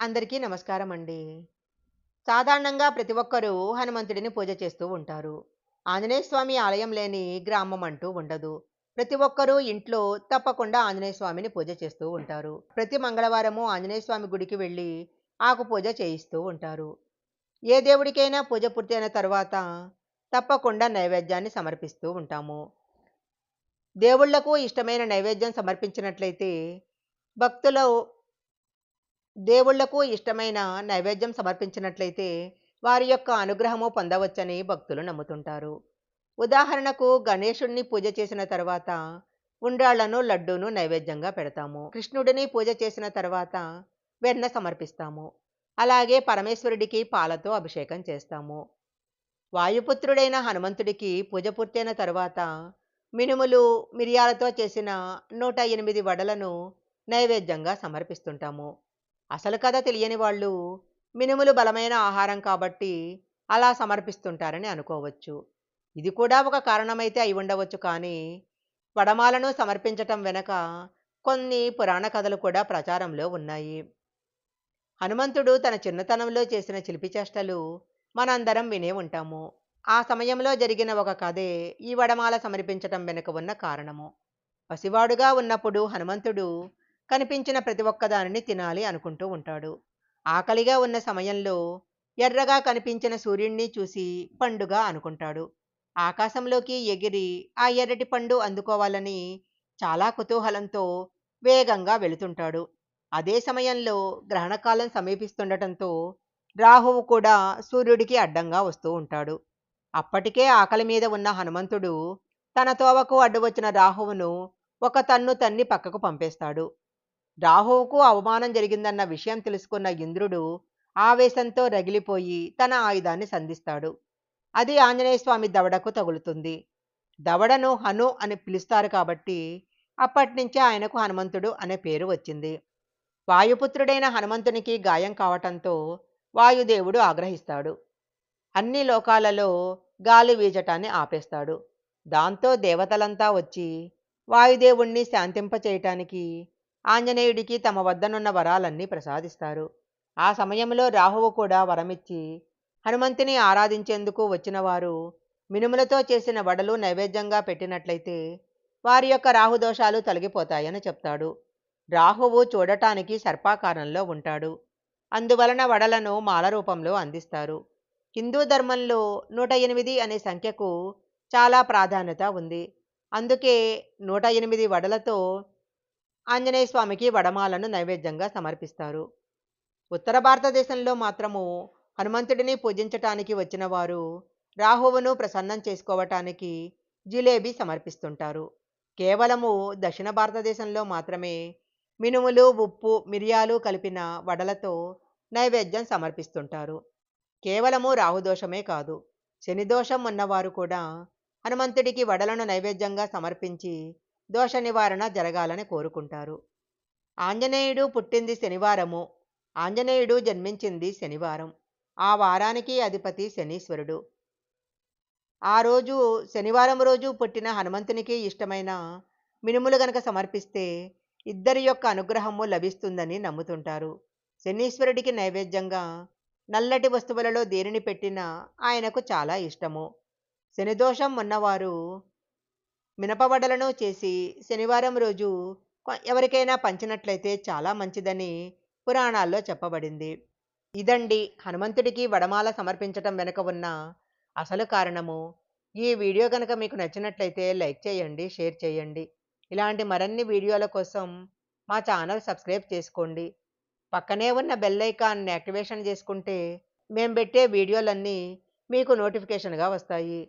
అందరికీ నమస్కారం అండి సాధారణంగా ప్రతి ఒక్కరూ హనుమంతుడిని పూజ చేస్తూ ఉంటారు. ఆంజనేయ స్వామి ఆలయం లేని గ్రామం అంటూ ఉండదు. ప్రతి ఒక్కరూ ఇంట్లో తప్పకుండా ఆంజనేయ స్వామిని పూజ చేస్తూ ఉంటారు. ప్రతి మంగళవారము ఆంజనేయ స్వామి గుడికి వెళ్ళి ఆకు పూజ చేయిస్తూ ఉంటారు. ఏ దేవుడికైనా పూజ పూర్తయిన తర్వాత తప్పకుండా నైవేద్యాన్ని సమర్పిస్తూ ఉంటాము. దేవుళ్ళకు ఇష్టమైన నైవేద్యం సమర్పించినట్లయితే భక్తులు దేవుళ్ళకు ఇష్టమైన నైవేద్యం సమర్పించినట్లయితే వారి యొక్క అనుగ్రహము పొందవచ్చని భక్తులు నమ్ముతుంటారు. ఉదాహరణకు గణేశుణ్ణి పూజ చేసిన తర్వాత ఉండ్రాళ్ళను లడ్డూను నైవేద్యంగా పెడతాము. కృష్ణుడిని పూజ చేసిన తర్వాత వెన్న సమర్పిస్తాము. అలాగే పరమేశ్వరుడికి పాలతో అభిషేకం చేస్తాము. వాయుపుత్రుడైన హనుమంతుడికి పూజ పూర్తయిన తర్వాత మినుములు మిరియాలతో చేసిన నూట ఎనిమిది వడలను నైవేద్యంగా సమర్పిస్తుంటాము. అసలు కథ తెలియని వాళ్ళు మినుములు బలమైన ఆహారం కాబట్టి అలా సమర్పిస్తుంటారని అనుకోవచ్చు. ఇది కూడా ఒక కారణమైతే అయి ఉండవచ్చు కానీ వడమాలను సమర్పించటం వెనక కొన్ని పురాణ కథలు కూడా ప్రచారంలో ఉన్నాయి. హనుమంతుడు తన చిన్నతనంలో చేసిన చిలిపి చేష్టలు మనందరం వినే ఉంటాము. ఆ సమయంలో జరిగిన ఒక కథే ఈ వడమాల సమర్పించటం వెనుక ఉన్న కారణము. పసివాడుగా ఉన్నప్పుడు హనుమంతుడు కనిపించిన ప్రతి ఒక్కదానిని తినాలి అనుకుంటూ ఉంటాడు. ఆకలిగా ఉన్న సమయంలో ఎర్రగా కనిపించిన సూర్యుణ్ణి చూసి పండుగ అనుకుంటాడు. ఆకాశంలోకి ఎగిరి ఆ ఎర్రటి పండు అందుకోవాలని చాలా కుతూహలంతో వేగంగా వెళుతుంటాడు. అదే సమయంలో గ్రహణకాలం సమీపిస్తుండటంతో రాహువు కూడా సూర్యుడికి అడ్డంగా వస్తూ ఉంటాడు. అప్పటికే ఆకలి మీద ఉన్న హనుమంతుడు తన తోవకు అడ్డు వచ్చిన రాహువును ఒక తన్ను తన్ని పక్కకు పంపేస్తాడు. రాహువుకు అవమానం జరిగిందన్న విషయం తెలుసుకున్న ఇంద్రుడు ఆవేశంతో రగిలిపోయి తన ఆయుధాన్ని సంధిస్తాడు. అది ఆంజనేయస్వామి దవడకు తగులుతుంది. దవడను హను అని పిలుస్తారు కాబట్టి అప్పటినుంచే ఆయనకు హనుమంతుడు అనే పేరు వచ్చింది. వాయుపుత్రుడైన హనుమంతునికి గాయం కావటంతో వాయుదేవుడు ఆగ్రహిస్తాడు. అన్ని లోకాలలో గాలి వీచటాన్ని ఆపేస్తాడు. దాంతో దేవతలంతా వచ్చి వాయుదేవుణ్ణి శాంతింపచేయటానికి ఆంజనేయుడికి తమ వద్దనున్న వరాలన్నీ ప్రసాదిస్తారు. ఆ సమయంలో రాహువు కూడా వరమిచ్చి హనుమంతుని ఆరాధించేందుకు వచ్చిన వారు మినుములతో చేసిన వడలు నైవేద్యంగా పెట్టినట్లయితే వారి యొక్క రాహుదోషాలు తొలగిపోతాయని చెప్తాడు. రాహువు చూడటానికి సర్పాకారంలో ఉంటాడు. అందువలన వడలను మాల రూపంలో అందిస్తారు. హిందూ ధర్మంలో నూట ఎనిమిది అనే సంఖ్యకు చాలా ప్రాధాన్యత ఉంది. అందుకే నూట ఎనిమిది వడలతో ఆంజనేయ స్వామికి వడమాలను నైవేద్యంగా సమర్పిస్తారు. ఉత్తర భారతదేశంలో మాత్రము హనుమంతుడిని పూజించటానికి వచ్చిన వారు రాహువును ప్రసన్నం చేసుకోవటానికి జిలేబీ సమర్పిస్తుంటారు. కేవలము దక్షిణ భారతదేశంలో మాత్రమే మినుములు ఉప్పు మిరియాలు కలిపిన వడలతో నైవేద్యం సమర్పిస్తుంటారు. కేవలము రాహుదోషమే కాదు శనిదోషం ఉన్నవారు కూడా హనుమంతుడికి వడలను నైవేద్యంగా సమర్పించి దోష నివారణ జరగాలని కోరుకుంటారు. ఆంజనేయుడు పుట్టింది శనివారము. ఆంజనేయుడు జన్మించింది శనివారం. ఆ వారానికి అధిపతి శనీశ్వరుడు. ఆ రోజు శనివారం రోజు పుట్టిన హనుమంతునికి ఇష్టమైన మినుములు గనక సమర్పిస్తే ఇద్దరి యొక్క అనుగ్రహము లభిస్తుందని నమ్ముతుంటారు. శనీశ్వరుడికి నైవేద్యంగా నల్లటి వస్తువులలో దేనిని పెట్టినా ఆయనకు చాలా ఇష్టము. శనిదోషం ఉన్నవారు మినపవడలను చేసి శనివారం రోజు ఎవరికైనా పంచినట్లయితే చాలా మంచిదని పురాణాల్లో చెప్పబడింది. ఇదండి హనుమంతుడికి వడమాల సమర్పించటం వెనుక ఉన్న అసలు కారణము. ఈ వీడియో కనుక మీకు నచ్చినట్లయితే లైక్ చేయండి షేర్ చేయండి. ఇలాంటి మరిన్ని వీడియోల కోసం మా ఛానల్ సబ్స్క్రైబ్ చేసుకోండి. పక్కనే ఉన్న బెల్ ఐకాన్ని యాక్టివేషన్ చేసుకుంటే మేము పెట్టే వీడియోలన్నీ మీకు నోటిఫికేషన్గా వస్తాయి.